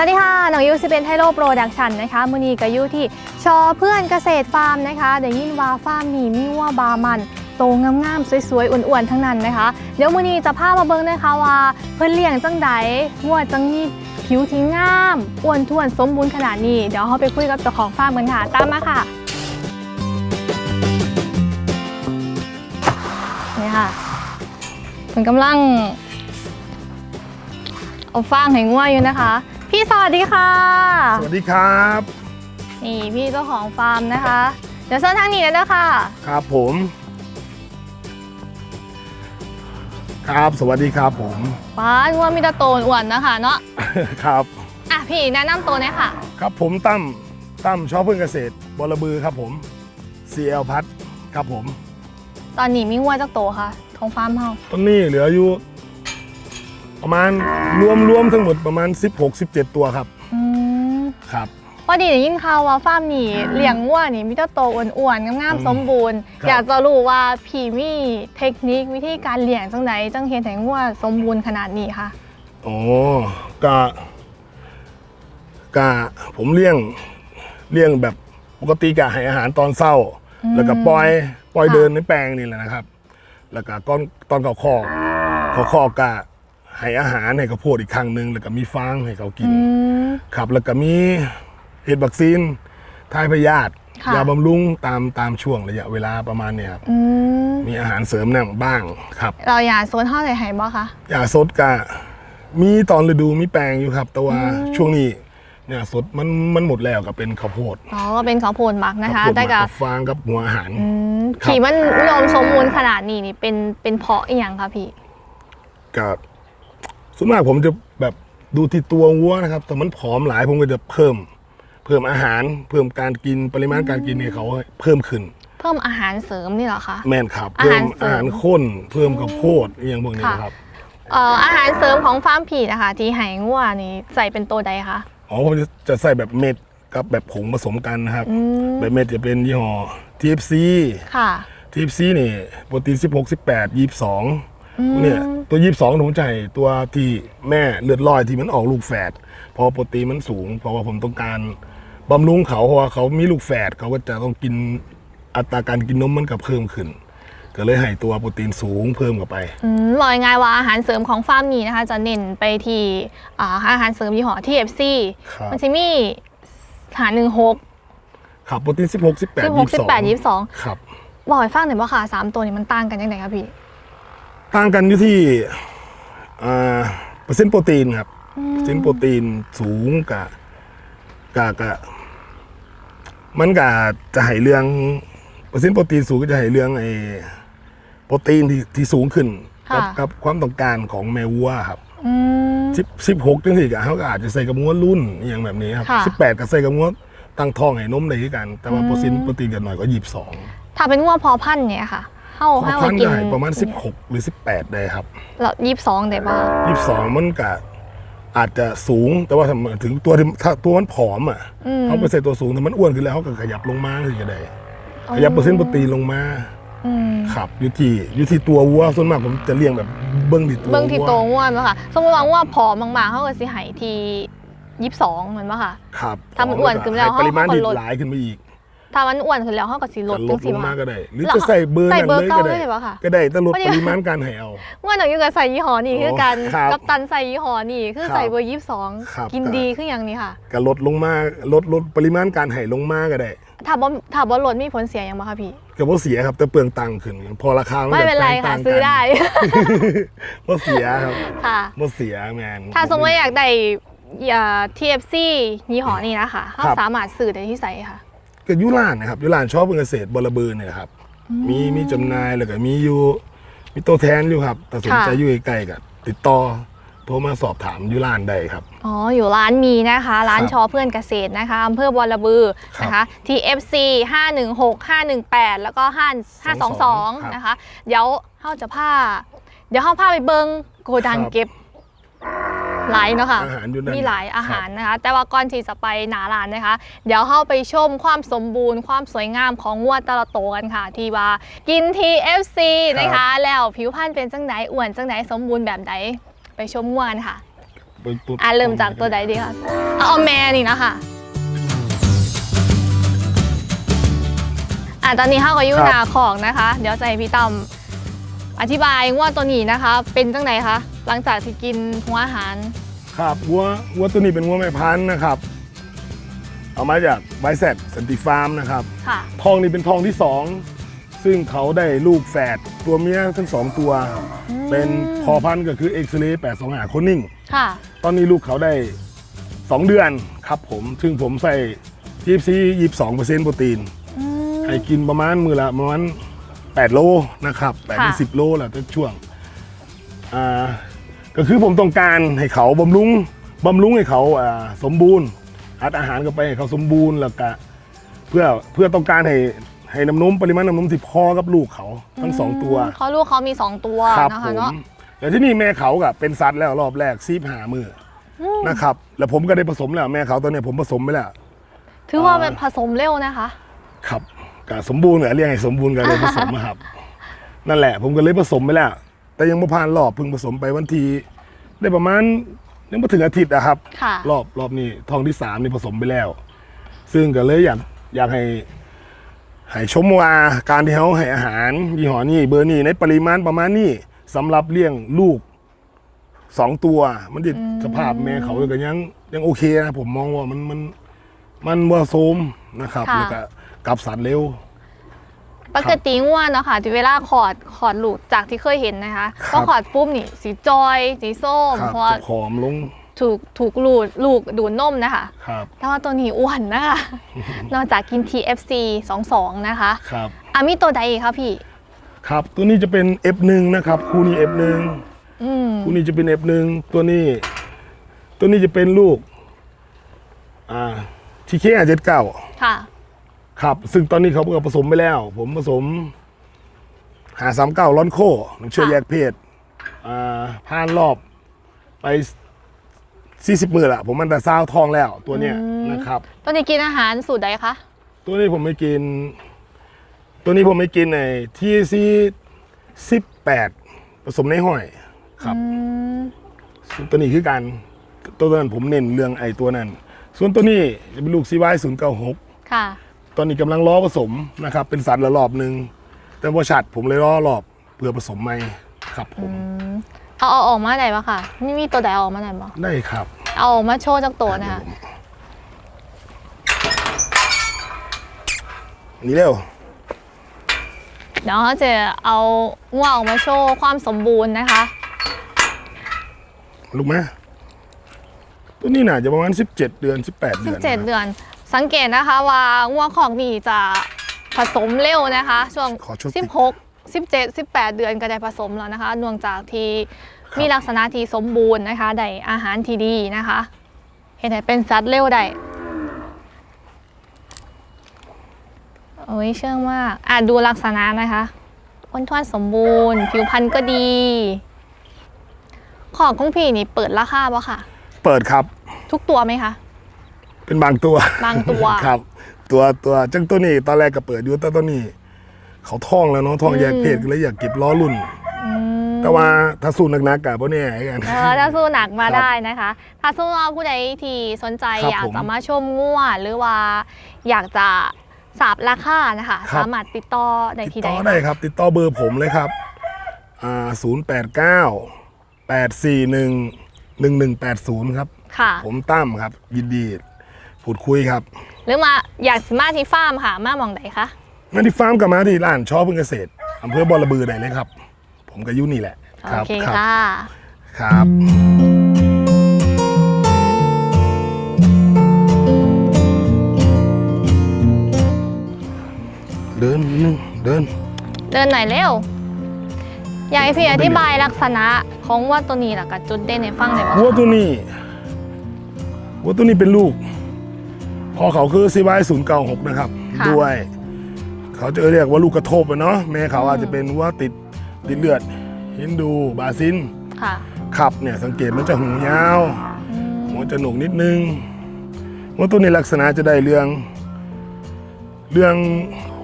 วัสดีค่ะหน้องยูสิเป็นไทโรโปรดักชันนะคะมือนีกับยูที่ชอเพื่อนเกษตรฟาร์มนะคะเดี๋ยวยินว่าฟาร์มนี่มีวัวบามันโตงามๆ สวยๆ อ้วนๆ ทั้งนั้นนะคะ เดี๋ยวมือนีจะพามาเบิ่งนะคะว่าเพื่อนเลี้ยงจังใดวัวจังมีผิวที่งามอ้วนท้วนสมบูรณ์ขนาดนี้ เดี๋ยวเราไปคุยกับเจ้าของฟาร์มกันค่ะ ตามมาค่ะนี่ค่ะมันกำลังเอาฟางให้งัวอยู่นะคะ พี่สวัสดีค่ะ สวัสดีครับ นี่พี่เจ้าของฟาร์มนะคะ เดี๋ยวเชิญทางนี้เลยนะคะครับผม ครับสวัสดีครับผม ป้างัวมีแตะโตนอ้วนนะคะเนาะ ครับ อะพี่แนะนำตัวหน่อยค่ะ ครับผมตั้มตั้มชอบเพื่อนเกษตรบรบือครับผม CL พัทครับผม ตอนนี้มีงัวจักโตค่ะของฟาร์มเฮาต้นนี้เหลืออยู่ ประมาณรวมรวมทั้งหมดประมาณ 16-17 ตัวครับอืมครับ พอดีได้ยินข่าวว่าฟาร์มนี่เลี้ยงงัวนี่มีแตะโตอ้วนๆงามอืมๆสมบูรณ์ ครับ อยากจะรู้ว่าพี่มีเทคนิควิธีการเลี้ยงจังไหนจังเฮ็ดให้งัวสมบูรณ์ขนาดนี้ค่ะโอ้กะกะผมเลี้ยงเลี้ยงแบบปกติกะให้อาหารตอนเศร้าอืมแล้วก็ปล่อยปล่อยค่ะเดินในแปลงนี่แหละนะครับ แล้วก็ตอนตอนเขาคอกเขาคอกกะ ให้อาหารให้เขาวโพดอีกครั้งหนึ่งแล้วก็มีฟางให้เขากินอืมครับแล้วก็มีเห็ดวัคซีนทายพยาธิค่ะยาบำรุงตามตามช่วงระยะเวลาประมาณเนี้ยครับอืมมีอาหารเสริมนั่งบ้างครับ เราอยากโซนเท่าไหร่ให้บ่คะยาสดกะมีตอนฤดูมีแปลงอยู่ครับ แต่ว่าอืมช่วงนี้เนี่ยสดมันมันหมดแล้วกับเป็นข้าวโพดอ๋อก็เป็นข้าวโพดหมักนะคะข้าวโพดแต่หมัก็กับฟางกับหัวอาหารอืมครับขี่มันอุดมสมบูรณ์ขนาดนี้นี่เป็นเป็นเพราะอหย่างคะพี่กับ ส่วนมากผมจะแบบดูที่ตัววัวนะครับ แต่มันผอมหลายผมก็จะเพิ่ม เพิ่มอาหาร เพิ่มการกินปริมาณการกินให้เขาเพิ่มขึ้น เพิ่มอาหารเสริมนี่เหรอคะ แม่นครับอาเพิ่หามรเสริม อาหารข้น เพิ่มข้าวโพดอหย่างพวกนี้ค่ะนะครับ เอ่ออาหารเสริมของฟาร์มผีนะคะ ที่ไหงัวนี่ใส่เป็นตัวใดคะ อ๋อผมจะจะใส่แบบเม็ดกับแบบผงผสมกันนะครับ อืม แบบเม็ดจะเป็นยี่ห้อ TFC ค่ะ TFC นี่โปรตีน16 18 22อืม เนี่ยตัวยี่สิบสองผมใช้ตัวที่แม่เลือดลอยที่มันออกลูกแฝดเพราะว่าโปรตีนมันสูงเพราะว่าผมต้องการบำรุงเขาเพราะว่าเขามีลูกแฝดเขาก็จะต้องกินอัตราการกินนมมันก็เพิ่มขึ้น ก็เลยให้ตัวโปรตีนสูงเพิ่มเข้าไปอืมลอยง่ายว่าอาหารเสริมของฟาร์มนี้นะคะ จะเน้นไปที่อ่าอาหารเสริมยี่ห้อ TFC ครับมันจะมีหาหนึ่งหกครับโปรตีน16 18สิบหกสิบแปดยี่สิบสอง22ครับบอกให้ฟังหน่อยว่าค่ะสามตัวนี้มันต่างกันยังไงคะพี่ ต่างกันอยู่ที่อ่าเปอร์เซ็นต์โปรตีนครับเปอร์เซ็นต์โปรตีนสูงกับกับกับมันกับจะให้เรื่องเปอร์เซ็นต์โปรตีนสูงก็จะให้เรื่องไอ้โปรตีนที่ที่สูงขึ้นกัค่ะกับความต้องการของแมวัวครับอืมสิบสิบหกจังสี่กับเขาก็อาจจะใส่กับงัวรุ่นอหย่างแบบนี้ครับค่ะสิบแปดก็ใส่กับงัวตั้งท้องให้นมได้คือกัน แต่ว่าอืมเปอร์เซ็นต์โปรตีนกันหน่อยก็ยี่สิบสองถ้าเป็นงัวพอพันธุ์เนี่ยค่ะ เข้าพอเข้าพันกินก็ให้ประมาณสิบหกหรือสิบแปดได้ครับแล้วยี่สิบสองได้ป่ะยี่สิบสองมันก็อาจจะสูงแต่ว่าถ้ามันถึงตัวที่ถ้าตัวมันผอมอะอืมเขาไปใส่ตัวสูงแต่มันอ้วนขึ้นแล้วเขาก็ขยับลงมาคือจะได้ขยับเปอร์เซ็นต์โปรตีนลงมาอืมครับอยู่ที่อยู่ที่ตัววัวส่วนมากผมจะเลี้ยงแบบเบิ้งที่ตัวเบื้องที่วัวโตวง่วนมั้ค่ะสมมติว่าง่วผอมบางๆเขาก็สิใหายทียี่สิบสองเหมือนป่ะค่ะ ครับถ้ามันอ้วนขึ้นแล้วให้ปริมาณเขาก็ที่ลดหลายขึ้นไปอีก ถ้ามันอ้วนขึ้นแล้วเขาก็สิลดก็ลจัดงสิลงมาว่าก็ได้ หรือแล้วจะใส่เบอร์ใส่นั้นเบอร์เลยเก้าก็ได้ได้เลยปะค่ะก็ได้แต่ลดเพราะยังปริมาณการให้เอาง่วนหนูอยู่กับใส่ยี่ห้อนี่คือกันครับกับตันใส่ยี่ห้อนี่คือครับใส่เบอร์ยี่สิบสองครับ กินครับดีขึ้นอย่างนี้ค่ะ ก็ลดลงมาลดลดปริมาณการให้ลงมาก็ได้ถ้าบ่ถ้าบ่ลดมีผลเสียอย่างบ่คะพี่ ก็บ่เสียครับแต่เปลืองตังค์ขึ้น พอราคาไม่เป็นไรแตกค่ะต่างกันซื้อได้ บ่เสียครับค่ะ บ่เสียแมน ถ้าสมมติอยากได้อ่า TFC ยี่ห้อนี่นะคะเขาครับ สามารถซื้อได้ที่ไสค่ะ ก็อยุลานนะครับอยุลานชอบเกษตรบรบือเนี่ยครับมีมีจำหน่ายแล้วก็มีอยู่มีตัวแทนอยู่ครับแต่สนใจค่ะอยู่ใกล้ๆก็ติดต่อโทรมาสอบถามอยุลานได้ครับ อ๋อ อยู่ร้านมีนะคะ ร้านครับชอเพื่อนเกษตรนะคะอำเภอบอระบือครับนะคะ TFC 516 518 แล้วก็5 522ครับนะคะ เดี๋ยวเฮาจะพาเดี๋ยวเฮาพาไปเบิงโกดังครับเก็บ หลายเนาะค่ะอาหารอยู่นั่นมีหลายอาหารคบนะคะ แต่ว่าก่อนที่จะไปหนาร้านนะคะ เดี๋ยวเข้าไปชมความสมบูรณ์ความสวยงามของงวดแตละโตกันค่ะ ที่ว่ากิน TFC นะคะ แล้วผิวพรรณเป็นจังไหนอ้วนจังไหนสมบูรณ์แบบไหนไปชมงวดค่ะเป็นตัวอะเริ่มจากตัวใดดีคะเอาเอาแม่นี่นะคะอะตอนนี้เข้ากับยูนาของนะคะ เดี๋ยวจะให้พี่ตั้ม อธิบายว่าตัวนี้นะคะ เป็นจังไหนคะหลังจากที่กินหัวอาหารครับวัววัวตัวนี้เป็นวัวแม่พันธุ์นะครับ เอามาจากไบแซดสันติฟาร์มนะครับ ค่ะทองนี่เป็นทองที่สองซึ่งเขาได้ลูกแฝดตัวเมียทั้งสองตัว อืมเป็นพอพันธุ์ก็คือเอ็กซเรย์แปดสองหาโคนิ่ง ค่ะ ตอนนี้ลูกเขาได้ 2 เดือนครับผม ซึ่งผมใส่ทีฟซียี่สองเปอร์เซ็นต์โปรตีน อืมให้กินประมาณมือละประมาณ 8 โลนะครับ8ปดถึงค่ะสิบโลแหละแต่ช่วงอ่าก็คือผมต้องการให้เขาบำรุงบำรุงให้เขาอ่าสมบูรณ์อัดอาหารเข้าไปให้เขาสมบูรณ์แล้วก็เพื่อเพื่อต้องการให้ให้น้ำนมปริมาณน้ำนมที่พอกับลูกเขาทั้งสองตัวเขาลูกเขามีสองตัวครับนะผคะมเนาะแล้วที่นี่แม่เขากับเป็นสัตว์แล้วรอบแรกซีบหามืออนะครับ แล้วผมก็ได้ผสมแล้วแม่เขาตอนนี้ผมผสมไปแล้ว ถือว่าอ่าเป็นผสมเร็วนะคะ ครับ ก็สมบูรณ์เหรอเรียกให้สมบูรณ์กันเลยผสมนะครับ นั่นแหละ ผมก็เลยผสมไปแล้ว แต่ยังไม่ผ่านรอบเพิ่งผสมไปวันที่ได้ประมาณยังไม่ถึงอาทิตย์อะครับ ค่ะ รอบรอบนี้ทองที่สามนี่ผสมไปแล้ว ซึ่งก็เลยอยากอยากให้ให้ชมว่าการที่เขาให้อาหารยี่ห้อนี้เบอร์นี้ในปริมาณประมาณนี้สำหรับเลี้ยงลูกสองตัว มันดิสภาพแม่เขาก็ยังยังโอเคนะผมมองว่ามันมันมันว่าโสมนะครับค่ะ แล้วก็ กลับสัตว์เร็ว ปกติง่วนเนาะค่ะที่เวลาขอดขอดลูกจากที่เคยเห็นนะคะครับพอขอดปุ๊บนี่สีจอยสีส้มครับเพราะว่าจะผอมลงถูกถูกลูดลูกดูดนมนะคะครับแต่ว่าตัวนี้อ้วนนะคะ นอกจากกิน TFC 22 นะคะครับ อามีตัวใดอีกคะพี่ ครับ ตัวนี้จะเป็น F1 นะครับ คู่นี้ F1 อืมคู่นี้จะเป็น F1 ตัวนี้ ตัวนี้จะเป็นลูก อ่าทีเคอาเจ็ดเก้าค่ะ ครับ ซึ่งตอนนี้เขาก็ผสมไปแล้ว ผมผสมหาสามเก้าร้อนโคน้ำเชื่อค่ะแยกเพศอ่าผ่านรอบไปสี่สิบมือละผมมันแต่ซาวทองแล้วตัวเนี้ยนะครับ ตัวนี้กินอาหารสูตรใดคะ ตัวนี้ผมไม่กิน ตัวนี้ผมไม่กินในที่ซีสิบแปดผสมในห้อยครับอืมส่วนตัวนี้คือการตัวนั้นผมเน้นเรื่องไอ้ตัวนั้น ส่วนตัวนี้จะเป็นลูกซีวายศูนย์เก้าหกค่ะ ตอนนี้กำลังล้อผสมนะครับ เป็นสัตว์ละรอบหนึ่งแต่ว่าชัดผมเลยล้อรอบเพื่อผสมใหม่ครับผมเอาเอาออกมาไหนบ้างค่ะนี่มีตัวใดเอาออกมาไหนบ้างได้ครับ เอาออกมาโชว์จากตัวนะคะนี่เร็วเดี๋ยวเขาจะเอาง่วงออกมาโชว์ความสมบูรณ์นะคะลูกไหมตัวนี้น่าจะประมาณ17 เดือน 18 เดือน17 เดือน สังเกตนะคะว่าง่วงของนี่จะผสมเร็วนะคะ ช่วง ขอชุด16 17 18 เดือนก็ได้ผสมแล้วนะคะเนื่องจากที่มีลักษณะที่สมบูรณ์นะคะได้อาหารที่ดีนะคะ เห็นไหมเป็นสัตว์เร็วได้โอ้ยเชื่องมากอะดูลักษณะนะคะอ้วนท้วนสมบูรณ์ ผิวพรรณก็ดี ของของพี่นี่เปิดราคาปะค่ะ เปิดครับ ทุกตัวไหมคะ เป็นบางตัวบางตัว ครับ ตัวตัวจังตัวนี้ตอนแรกก็เปิดอยู่แต่ตัวนี้ เขาท่องแล้วเนาะท่องแยกเพศก็เลยอยากเก็บล้อรุ่น อืมแต่ว่าถ้าสู้หนักๆกับพวกนี้ไอ้กัน เออถ้าสู้หนักมาครับได้นะคะ ถ้าสู้เอาผู้ใดที่สนใจครับอยากผมจะมาชมงัวหรือว่า อยากจะสาบราคานะคะ ครับ สามารถติดต่อได้ติดที่ใดต่อได้ครับ ติดต่อเบอร์ผมเลยครับอ่าศูนย์แปดเก้าแปดสี่หนึ่งหนึ่งหนึ่งแปดศูนย์ครับ ค่ะ ผมตั้มครับ ยินดี พูดคุยครับ หรือมาอยากสมาที่ฟาร์มค่ะ มาหมองใดคะมาที่ฟาร์มกับมาที่ร้านชอพึ่งเกษตรอำเภอบอระบือได้เลยครับ ผมกับยุนี่แหละโอครับเคครับค่ะ ครับเดินนิดนึงเดิน เดินหน่อยเร็ว อยากให้พี่อธิบายลักษณะของวัวตัวนี้ล่ะกับจุดเด่นในฟังหน่อยบ้างวัวตัวนี้วัวตัวนี้เป็นลูก พอเขาคือซีวายศูนย์เก้าหกนะครับด้วย เขาจะเรียกว่าลูกกระทบอะเนาะแม่เขาอาจจะเป็นว่าติดติดเลือดฮินดูบาซินค่ะขับเนี่ยสังเกตมันจะหูยาว อืมหัวจะหนกนิดนึงวัวตัวนี้ลักษณะจะได้เรื่อง เรื่อง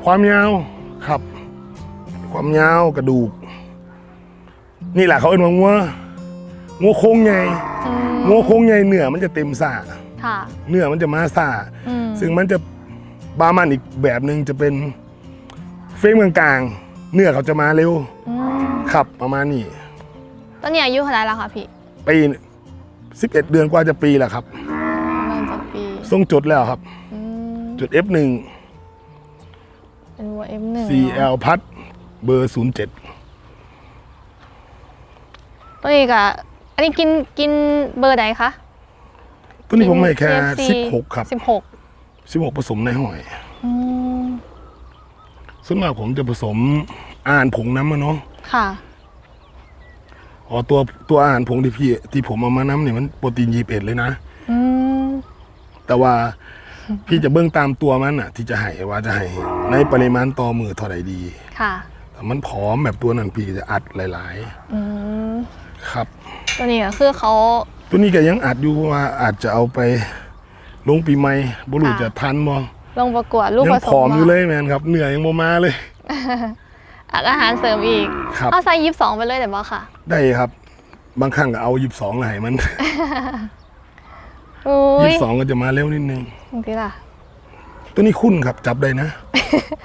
ความยาวครับ ความยาวกระดูก นี่แหละเขาเอ็นว่างัวงัวโค้งไงอืมงัวโค้งใหญ่เนื้อมันจะเต็มซ่า ค่ะ เนื้อมันจะมาซ่า อืมซึ่งมันจะบามันอีกแบบหนึ่งจะเป็นเฟรมกลางๆ เนื้อเขาจะมาเร็วอืมขับประมาณนี้ตอนนี้อายุเท่าไหร่แล้วคะพี่ปีสิบเอ็ดเดือนกว่าจะปีแล้วครับเริ่มจากปีส่งจดแล้วครับ อืมจุด F1 เป็นวัว F1 เนอะ CL พัดเบอร์ 07 ตัวนี้ก็อันนี้กินกินเบอร์ใดคะ ตัวนี้ผมให้แค่ KFC 16 ครับ สิบหก16 ผสมในหอย อืมส่วนมากผมจะผสมอ่านผงน้ำมาเนาะค่ะ อ๋อตัวตัวอ่านผงที่พี่ที่ผมเอามาน้ำเนี่ยมันโปรตีนยีเอ็ดเลยนะ อืม แต่ว่าพี่จะเบื้องตามตัวมันอะ ที่จะให้ว่าจะให้ในปริมาณต่อมือเท่าไหร่ดีค่ะ แต่มันผอมแบบตัวนั้นพี่จะอัดหลาย อืม ๆ ครับ ตัวนี้ก็คือเขา ตัวนี้ก็ยังอัดอยู่ว่าอาจจะเอาไปลงปีใหม่บุรุษค่ะจะทันบ่ลงประกวดลูกยัผงสผอมมาอยู่เลยแมนครับเหนื่อยยังโมมาเลยอักอาหารเสริมอีกครับเอาไซส์ยี่สิบสองไปเลยแต่บ่ค่ะ ได้ครับ บางครั้งก็เอายิบสองไหนมันอุ้ยิยบสองก็จะมาเร็วนิดนึงจริงๆล่ะ ตัวนี้คุ้นครับจับได้นะ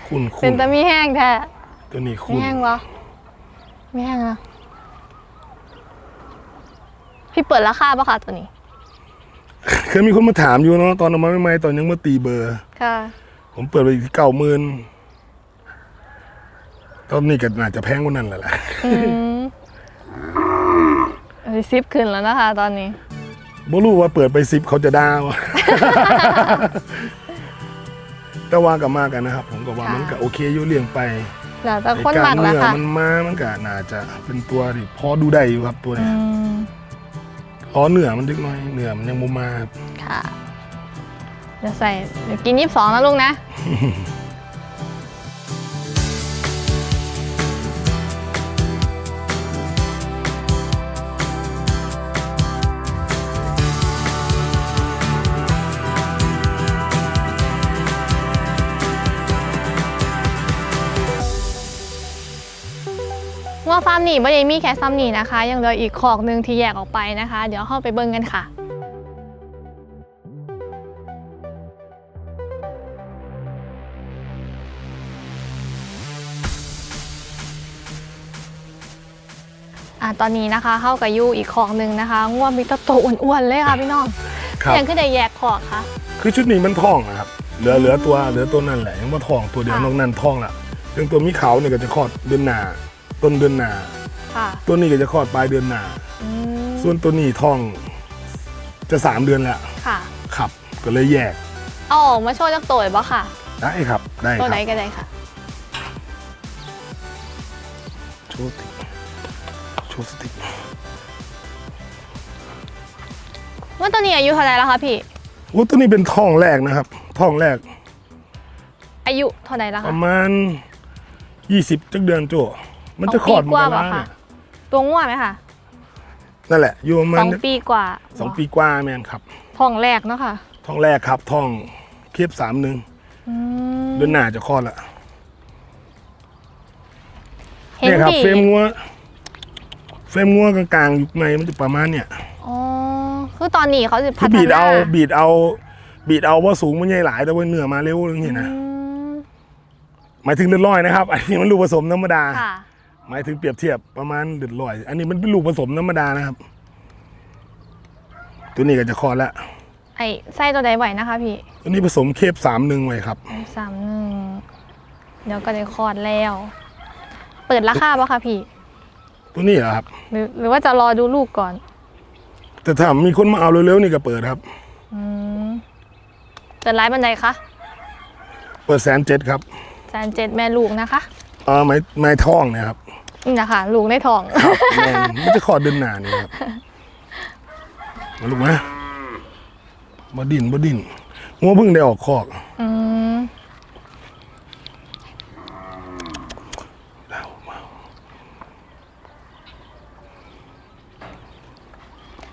คุ้นเป็คุ้นนตะมีแห้งแท้ตัวนี้มีคุ้นแห้งวะมีแห้งนะ พี่เปิดราคาปะคะตัวนี้ เคยมีคนมาถามอยู่เนาะตอนเอามาใหม่ๆตอนยังมาตีเบอร์ ค่ะ ผมเปิดไปเก้าหมื่นตอนนี้ก็น่าจะแพงกว่านั้นแหละล่ะอืมอันนี้ซิปขึ้นแล้วนะคะ ตอนนี้ บ่รู้ว่าเปิดไปสิบเขาจะด่าวะ แต่ว่ากับมากันนะครับ ผมก็ว่าค่ะ มันก็โอเคอยู่เลี้ยงไปแล้วแต่ไอ้คนกหมัล้ากมแล้วเนื้อค่ะมันมามันก็น่าจะเป็นตัวที่พอดูได้อยู่ครับตัวอืเนี้ยม พอเนื้อมันเล็กน้อยเนื้อมันยังบ่มาครับค่ะ เดี๋ยวใส่เดี๋ยวกินยี่สิบสองนะลุงนะ งัวฟาร์มนี่ไม่ได้มีแค่ซ้ำนี่นะคะ ยังเหลืออีกขอกหนึ่งที่แยกออกไปนะคะ เดี๋ยวเข้าไปเบิ่งกันค่ะอะตอนนี้นะคะเข้ากับยูอีกของหนึ่งนะคะง่วงมีแตะโตวอ้วนๆเลยค่ะพี่น้องครับ ยังขึ้นได้แยกขอกค่ะ คือชุดนี้มันท่องนะครับ เหลือเหลือตัวเหลือตัวนั่นแหละยังว่าท่องตัวเดียวค่ะนอกนั้นท่องละเรื่องตัวมีเขาเนี่ยก็จะคลอดเดือนหน้า ต้นเดือนหน้าค่ะตัวนี้ก็จะคลอดปลายเดือนหน้าอืมส่วนตัวนี้ท่องจะสามเดือนแล้วค่ะครับก็เลยแยกเอาออกมาโชว์จักตัวเลยบ่ค่ะ ได้ครับได้คตัวรับไหนก็ได้ค่ะ โชว์สติกโชว์สติกว่าตัวนี้อายุเท่าไหรแล้วคะพี่ โอ้ตัวนี้เป็นท่องแรกนะครับท่องแรกอายุเท่าไหรแล้วปคะระมาณ 20จักเดือนโจ มันจะคลอดสองปีกว่ามาเหรอแล้วคะเนี่ยตัวง่วงไหมคะนั่นแหละ อยู่ประมาสณองปีกว่าสองปีกว่าแมนครับท้องแรกเนาะค่ะท่องแรกครับท่องเคียบสามหนึ่งอืมเดือนหน้าจะคลอดละเห็นเนี่ยครับดีเฟรมงัว เฟรมงัวกลางๆอยู่ในมันจะประมาณเนี่ยอ๋อคือตอนนี้เขาจะคืพัอฒบีดนาเอาบีดเอา บีดเอาว่าสูงมันใหญ่หลายแต่ว่าเนื้อมาเร็วอย่างนี้นะอืมหมายถึงเลือดลอยนะครับ อันนี้มันลูกผสมธรรมดาค่ะ หมายถึงเปรียบเทียบประมาณเลือดลอย อันนี้มันเป็นลูกผสมธรรมดานะครับ ตัวนี้ก็จะคลอดแล้วไอ้ไส้ตัวใดไหวนะคะพี่ตัวนี้ผสมเคฟสามหนึ่งไว้ครับสามหนึ่งเดี๋ยวก็ได้คลอดแล้ว เปิดราคาปะคะพี่ ตัวนี้เหรอครับ หรือหรือว่าจะรอดูลูกก่อน แต่ถ้ามีคนมาเอาเร็วๆนี่ก็เปิดครับอืมเปิดไลฟ์บันไดคะเปิดแสนเจ็ดครับแสนเจ็ดแม่ลูกนะคะเออไม้ไม้ท่องเนะครับนี่นะคะลูกในท้อง ครับแม่นมันจะคลอดเดือนหน้านี่ครับมาลูกนะบ่ดินบ่ดินงัวเพิ่งได้ออกคอกอืม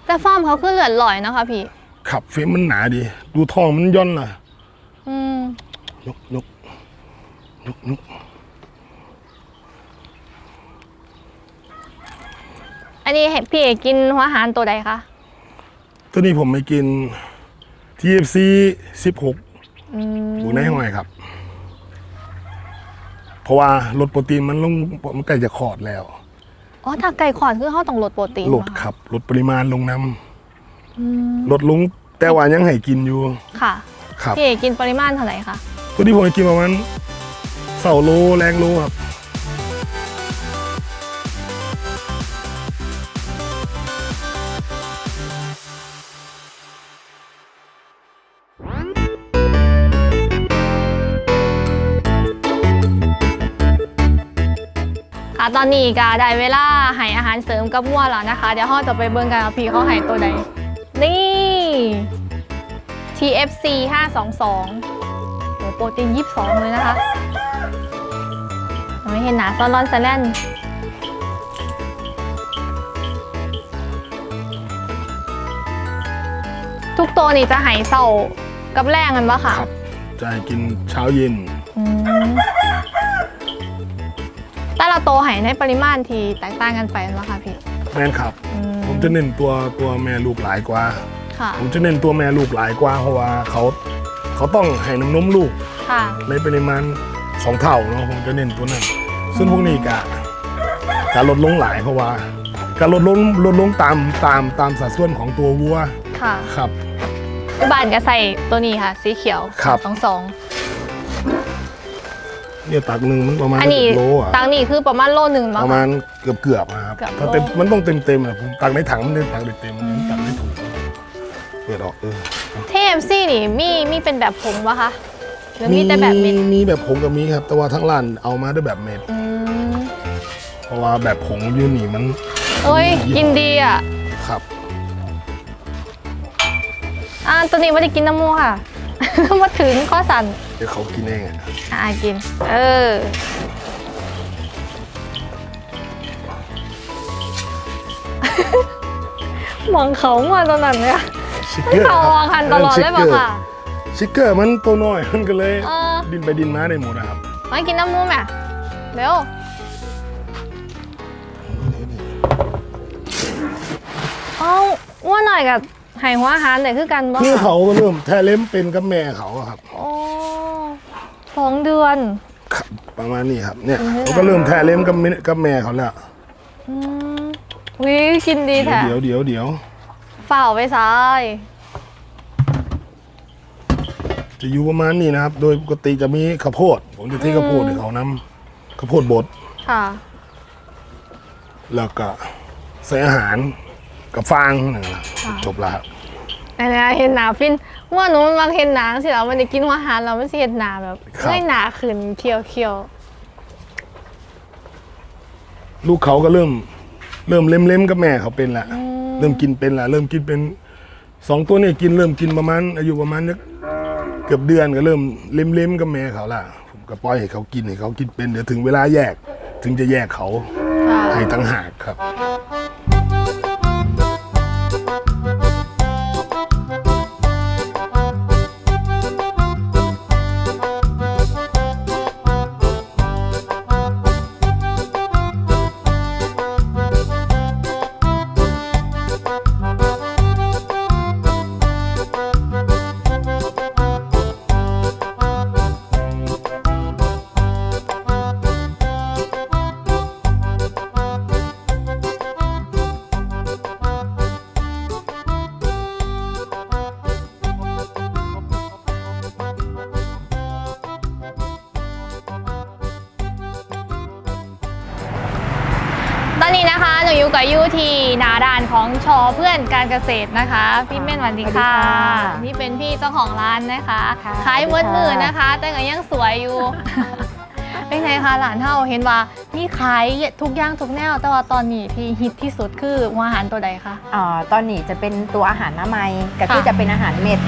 แต่ฟาร์มเขาคือเหลือลอยนะคะพี่ ขับเฟรมมันหนาดี ดูท้องมันย่อนล่ะอืมยกยกยกยก อันนี้เห็นพี่เอกกินหัวอาหารตัวใดคะตัวนี้ผมไม่กิน TFC 16อืมบวกในห้อยครับ เพราะว่าลดโปรตีนมันลงมันใกล้จะขอดแล้วอ๋อถ้าไก่ขอนคือเขาต้องลดโปรตีนลดเหอครับลดปริมาณลงน้อืมำลดลงแต่ว่ายังให้กินอยู่ค่ะ ครับ พี่เอกกินปริมาณเท่าไหร่คะ ตัวที่ผมให้กินประมาณเสาโลแรงโลครับ ตอนนี้ก็ได้เวลาให้อาหารเสริมกับวัวแล้วนะคะ เดี๋ยวเราจะไปเบิ่งกันว่าพี่เขาให้ตัวใด นี่ TFC 522โอ้โปรตีน 22 เลยนะคะ ไม่เห็นหนาซอนรอนแซลนทุกตัวนี่จะใหายเศร้ากับแรงกันปะคะครับจะให้กินเช้าเย็น อืม แต่ละโตวใหายในปริมาณที่แตกต่างกันไปปะคะพี่แม่นครับ อืผมจะเน้นตัวตัวแม่ลูกหลายกว่า ค่ะผมจะเน้นตัวแม่ลูกหลายกว่าเพราะว่าเขาเขาต้องให้น้ำนมลูกค่ะ ในปริมาณสองเท่าเนาะผมจะเน้นตัวนั้น ซึ่งพวกนี้กะการลดลงหลายเพราะว่าการลดลงลดลงตามตามตามสัดส่วนของตัววัวค่ะครับที่บ้านก็ใส่ตัวนี้ค่ะ สีเขียวครับ สองสอง เนี่ยตักหนึ่งมันประมาณอันนี้สิบโลอะตังนี่คือประมาณโลหนึ่งมั้ปงระมาณเกือบเกือบๆอะครับเกือบถ้าเต็มโล มันต้องเต็มเต็มๆอะผมตักในถังมันเลยตักได้เต็มผมตักไม่ถูกเปิดออกเออเทมซี่นี่มีมีเป็นแบบผงปะคะหรือมีแต่แบบเม็ดมีแบบผงกับมีครับ แต่ว่าทั้งร้านเอามาด้วยแบบเม็ด อืมเพราะว่าแบบผงอยูนี่มันเอ้ยกินดีอะครับอ่าตัวนี้ไม่ได้กินน้ำมูกค่ะ มาถึงข้อสั่น เดี๋ยวเขากินเองอะอ่ากิน เออ มองเขามาตอนนั้นเนี่ยชิคเกอร์เขาวางคันตลอดเลยปะค่ะชิคเกอร์มันตัวน้อยมันก็เลย เออดินไปดินมาได้หมดนะครับมากินน้ำมูกแม่เร็วเอ้าอ้วนหน่อยกับไห่หัวอาหารแต่คือกันบ่คือค่ะเขาก็เริ่มแท้เล็มเป็นกับแม่เขาอะครับ โอ้ สองเดือน ครับประมาณนี้ครับเนี่ยอือฮึเขาก็เริ่มแท้เล็มกับแม่กับแม่เขาแล้วอืมวิกินดีแท้เดี๋ยวเดี๋ยวเดี๋ยวฝ่าวไปซ้าย จะอยู่ประมาณนี้นะครับ โดยปกติจะมีข้าวโพด ผมจะที่ข้าวโพดให้เขานำข้าวโพดบด ค่ะ แล้วก็ใส่อาหารกับฟางนั่นแหละจบแล้วครับ อันนี้เห็นหนาฟิน ว่าหนูมันมาเห็นหนาสิเรามันจะกินอาหารเราไม่ใช่เห็นหนาแบบเอ้ยหนาขึ้นเคี้ยวเคี้ยวลูกเขาก็เริ่ม เริ่มเล็มเล็มๆกับแม่เขาเป็นละอืมเริ่มกินเป็นละเริ่มกินเป็นสองตัวเนี่ยกินเริ่มกินประมาณอายุประมาณสักเกือบเดือนก็เริ่มเล็มเล็มๆกับแม่เขาละผมก็ปล่อยให้เขากินให้เขากินเป็นเดี๋ยวถึงเวลาแยก ถึงจะแยกเขาค่ะให้ตั้งหากครับ ที่หนาด่านของชอเพื่อนการเกษตรนะคะ พี่เม่นหวันดีค่ะ สวัสดีค่ะนี่เป็นพี่เจ้าของร้านนะคะค่ะขายมืดสวัมืสอดีค่ะนะคะ แต่ก็ยังสวยอยู่ เป็นไงคะหลานเท่าเห็นว่ามีขายทุกอย่างทุกแนว แต่ว่าตอนนี้ที่ฮิตที่สุดคืออาหารตัวใดคะ อ่าตอนนี้จะเป็นตัวอาหารหน้าไม้ก็คือค่ะ จะเป็นอาหารเม็ด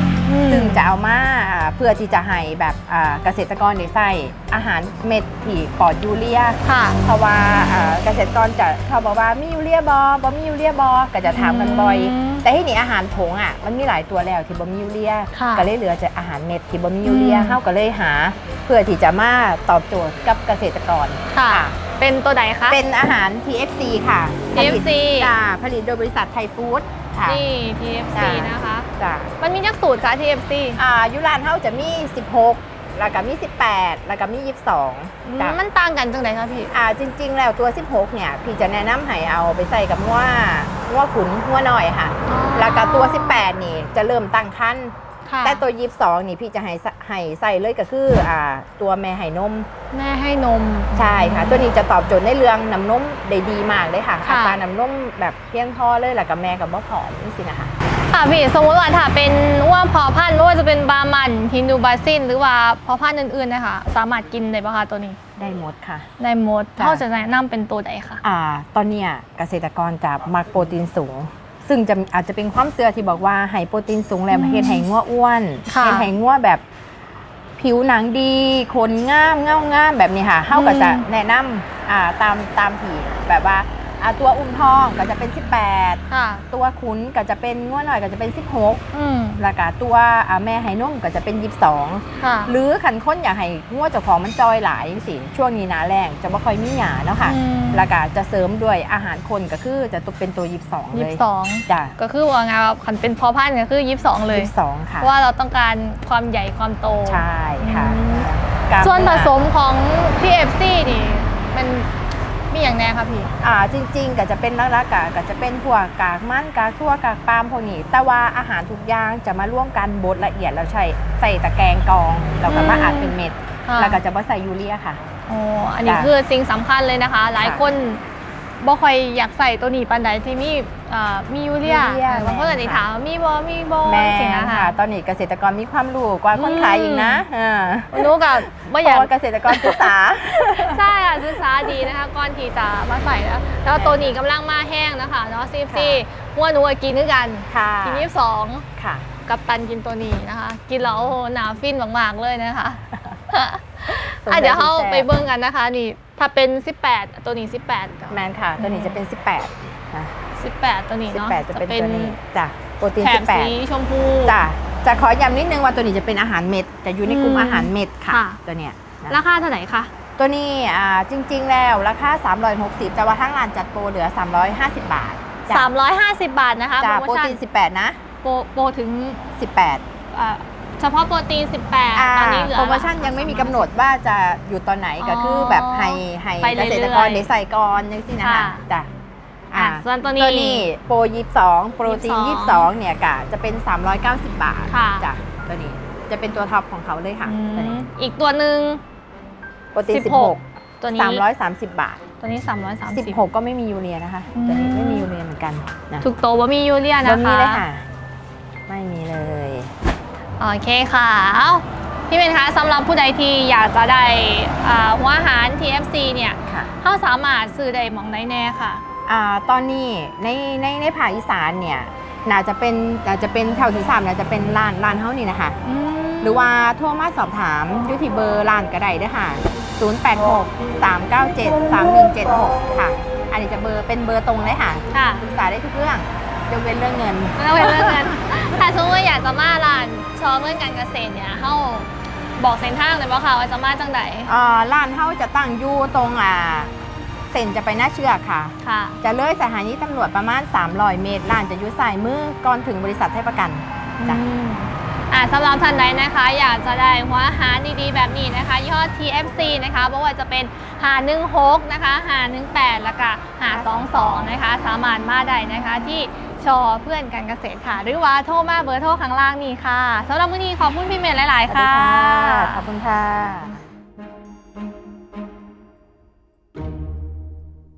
ซึ่งจะเอามาอ่าเพื่อที่จะให้แบบอ่าเกษตรกรได้ใส่อาหารเม็ดที่ปลอดยูเรียค่ะเพราะว่าอ่าเกษตรกรจะเขาบอกว่ามียูเรียบอบอมียูเรียบอก็จะถามกันบ่อยอืมแต่ที่นี่อาหารผงอะมันมีหลายตัวแล้วที่บอมียูเรียค่ะก็เลยเหลือจะอาหารเม็ดที่บอมียูเรียอืมเฮาก็เลยหา เพื่อที่จะมาตอบโจทย์กับเกษตรกรค่ะเป็นตัวใดคะ เป็นอาหาร TFC ค่ะ TFC ผลิตจ้าผลิตโดยบริษัทไทยฟู้ดค่ะ นี่ TFC จ้ะนะคะ จ้ะมันมีจักสูตรค่ะ TFC อ่ายุรานเฮาจะมี 16 แล้วก็มี 18 แล้วก็มี 22จ้ะมันต่างกันจังไหนคะพี่ อ่าจริง ๆ แล้วตัว 16 เนี่ย พี่จะแนะนำให้เอาไปใส่กับว่าว่าขุนหัวหน่อยค่ะแล้วก็ตัว 18 นี่จะเริ่มตั้งคันค่ะแต่ตัว 22 นี่พี่จะให้ใส่ให้ใส่เลยก็คืออ่าตัวแม่ไห่นม แม่ให้นม ใช่ค่ะ ตัวนี้จะตอบโจทย์ในเรื่องน้ำนมได้ดีมากเลยค่ะค่ะ อัตราน้ำนมแบบเพียงพอเลยแล้วกับแม่กับบ่ผอมนี่สินะคะ ค่ะพี่สมมติว่าถ้าเป็นว่าพอพันธุ์ไม่ว่าจะเป็นบามันฮินดูบาซินหรือว่าพอพันธุ์อื่นๆนะคะสามารถกินได้ปะคะตัวนี้ได้หมดค่ะ ได้หมดจ้ะเขาจะแนะนำเป็นตัวใดคะอ่า ตอนเนี้ยเกษตรกรจะมักโปรตีนสูง ซึ่งจะอาจจะเป็นความเสื่อที่บอกว่าไฮโปรตีนสูงแล้วอืมเฮ็ดให้งัวอ้วนค่ะ เฮ็ดให้งัวแบบผิวหนังดีขนงามเงางามแบบนี้ค่ะเฮาก็จะอืมแนะนำอ่าตามตามผีแบบว่า อ่าตัวอุ้มทองก็จะเป็น 18 ค่ะ ตัวขุนก็จะเป็นงัวหน่อยก็จะเป็น16อืมแล้วก็ตัวอ่าแม่ไห้นมก็จะเป็น22ค่ะหรือขันค้นอยากให้งัวเจ้าของมันจอยหลายสิช่วงนี้หนาแรงจะไม่ค่อยมีหยาเนาะค่ะอืม แล้วก็จะเสริมด้วยอาหารคนก็คือจะตกเป็นตัวยีสองยี่เลสิยบสองจ้ะก็คือว่าไงว่าคันเป็นพอพันธุ์ก็คือยี่สิบสองเลยยีสองค่ะเพราะว่าเราต้องการความใหญ่ความโต ใช่ค่ะอืม กล้ามส่วนผเนื้อสมของ TFC นี่ มัน มีอย่างแน่คะพี่ อ่าจริง ๆ ก็จะเป็นลักๆกะก็จะเป็นพวกกากมันกากทั่วกากปาล์มพวกนี้แต่ว่าอาหารทุกอย่างจะมาร่วมกันบดละเอียดแล้วใช้ใส่ตะแกรงกรองแล้วก็มาอืมอัดเป็นเม็ดแล้วก็จะไม่ใส่ยูเรียค่ะอ๋ออันนี้จ้ะคือสิ่งสำคัญเลยนะคะ หลายค่ะ คนบ่ค่อยอยากใส่ตัวนี้ปันใดที่มี อ่ามียูเรียยูเรีย บางคนอาจจะถามว่ามีบ่มีบ่แม่สินะค่ะคะตอนนี้เกษตรกรมีความรู้กว่าคนขายอีกนะอ่ารู้กับบ่เพอยาก ราะว่าเกษตรกรศึกษา ใช่ค่ะศึกษาดีนะคะก่อนที่จะมาใส่แล้วแล้วตัวนี้กำลังมาแห้งนะคะเนาะซีฟซีหัวหนูก็กินด้วยกันค่ะกินยี่สิบสองค่ะ กับตันกินตัวนี้นะคะ กินแล้วโอ้โหหนาฟินมากๆเลยนะคะสนใจอะเดี๋ยวเราสินแสไปเบิ่งกันนะคะ นี่ถ้าเป็น 18 ตัวนี้ 18กับแมนค่ะ ตัวนี้จะเป็น 18นะ 18 ตัวนี้เนาะ18 จะเป็นตัวนี้จ้ะโปรตีนแถบสี18ชมพูจ้ะจะขอย้ำนิดนึงว่าตัวนี้จะเป็นอาหารเม็ดจะอยู่ในกลุ่มอืมอาหารเม็ดค่ะค่ะตัวเนี้ยนะราคาเท่าไหร่คะตัวนี้อ่าจริง ๆ แล้วราคา 360 แต่ว่าทั้งร้านจัดโปรเหลือ 350 บาทจ้ะ350 บาทนะคะจ้ะโปรโปโมรชั่นตีน 18 นะโปรโปรถึง 18อ่าเฉพาะโปรตีนอ่า18 ตอนนี้เหลือโปรโมชั่นยังไม่มีกำหนดว่าจะอยู่ตอนไหนก็คือแบบให้ให้ไปเกเรื่อยๆษตรกรได้ใส่ก่อนยังสินะคะค่ะจ้ะ อะอ่าส่วนตัวนี้ตัวนี้โปร22โปรตีน22 22เนี่ยกะจะเป็น 390 บาทค่ะ จ้ะตัวนี้จะเป็นตัวท็อปของเขาเลยค่ะอืตัวมนี้อีกตัวหนึ่งโปรตีน16ตัวนี้16 330บาท ตัวนี้330 16ก็ไม่มียูเรียนะคะอืมตัวนี้ไม่มียูเรียเหมือนกันนะทุกโตวว่ามียูเรียบ่นะคะมีเลยค่ะ ไม่มีเลยโอเคค่ะเอ้าพี่เบนคะสำหรับผู้ใดที่อยากจะได้อ่าหัวอาหาร TFC เนี่ยค่ะเขาสามารถซื้อได้หมองได้แน่ค่ะ อ่าตอนนี้ในในในภาคอีสานเนี่ยน่าจะเป็นน่าจะเป็นแถวที่สามน่าจะเป็นร้านร้านเฮานี่นะคะหรือว่าโทรมาสอบถามอยุที่เบอร์ร้านก็ได้เด้วยค่ะ 086 397 3176 ค่ะ อันนี้จะเบอร์เป็นเบอร์ตรงเลยค่ะค่ะปรึกษาได้ทุกเรื่องยกเว้นเรื่องเงิน ไม่ต้องไปเรื่องเงินถ้าสมมติว่าอยากจะมาร้านชอเพื่อนการเกษตรเนี่ยเขาบอกเส้นทางเลยว่าค่ะว่าจะมาจังไหนอ่าร้านเฮาจะตั้งอยู่ตรงอ่า เส้นจะไปหน้าเชือกค่ะ ค่ะ จะเลยสถานีตำรวจประมาณ 300 เมตรร้านจะอยู่สายมือก่อนถึงบริษัทให้ประกันจ้ะอืมอ่าสำหรับท่านใดนะคะ อยากจะได้หัวอาหารดีๆ แบบนี้นะคะยี่ห้อ TFC นะคะไม่ว่าจะเป็นหา16นะคะหา18แล้วก็หา22นะคะ สามารถมาได้นะคะ ที่ชอเพื่อนการเกษตรค่ะ หรือว่าโทรมาเบอร์โทรข้างล่างนี่ค่ะสำหรับวันนี้ขอบคุณพี่เมย์หลาย ๆ ค่ะขอบคุณค่ะ